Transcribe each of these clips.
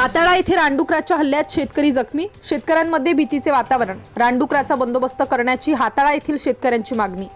हाताळा येथे रानडुकराच्या हल्ल्यात शेतकरी जखमी. शेतकऱ्यांमध्ये भीतीचे वातावरण. रानडुकराचा बंदोबस्त करण्याची हाताळा येथील शेतकऱ्यांची मागणी.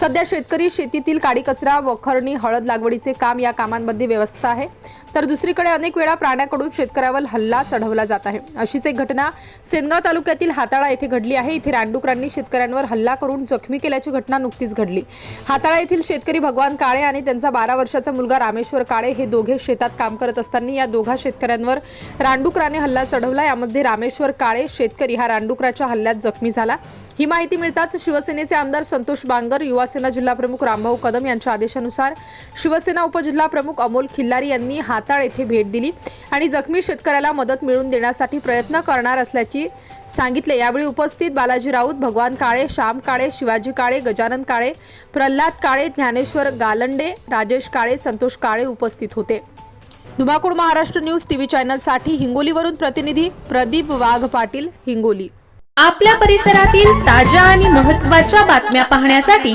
सध्या शेतकरी शेतीतील काडी कचरा वखरणी हळद लागवडीचे काम या कामांमध्ये व्यवस्था आहे. तर दुसरीकडे अनेक वेळा प्राण्याकडून शेतकऱ्यावर हल्ला चढवला जात आहे. अशीच एक घटना सेनगाव तालुक्यातील हाताळा येथे घडली आहे. इथे रानडुकरांनी शेतकऱ्यांवर हल्ला करून जखमी केल्याची घटना नुकतीच घडली. हाताळा येथील शेतकरी भगवान काळे आणि त्यांचा बारा वर्षाचा मुलगा रामेश्वर काळे हे दोघे शेतात काम करत असताना या दोघा शेतकऱ्यांवर रानडुकराने हल्ला चढवला. यामध्ये रामेश्वर काळे शेतकरी हा रानडुकराच्या हल्ल्यात जखमी झाला. ही माहिती मिळताच शिवसेनेचे आमदार संतोष बांगर युवा जिल्हा प्रमुख रामभाऊ कदम यांच्या आदेशानुसार शिवसेना उपजिल्हा प्रमुख अमोल खिल्लारी यांनी हाताळ येथे भेट दिली आणि जखमी शेतकऱ्याला मदत मिळवून देण्यासाठी प्रयत्न करणार असल्याची सांगितले. यावेळी उपस्थित बालाजी राऊत भगवान काळे श्याम काळे शिवाजी काळे गजानन काळे प्रल्हाद काळे ज्ञानेश्वर गालंडे राजेश काळे संतोष काळे उपस्थित होते. धुमाकूळ महाराष्ट्र न्यूज टीव्ही चॅनलसाठी हिंगोलीवरून प्रतिनिधी प्रदीप वाघ पाटील हिंगोली. आपल्या परिसरातील ताज्या आणि महत्त्वाच्या बातम्या पाहण्यासाठी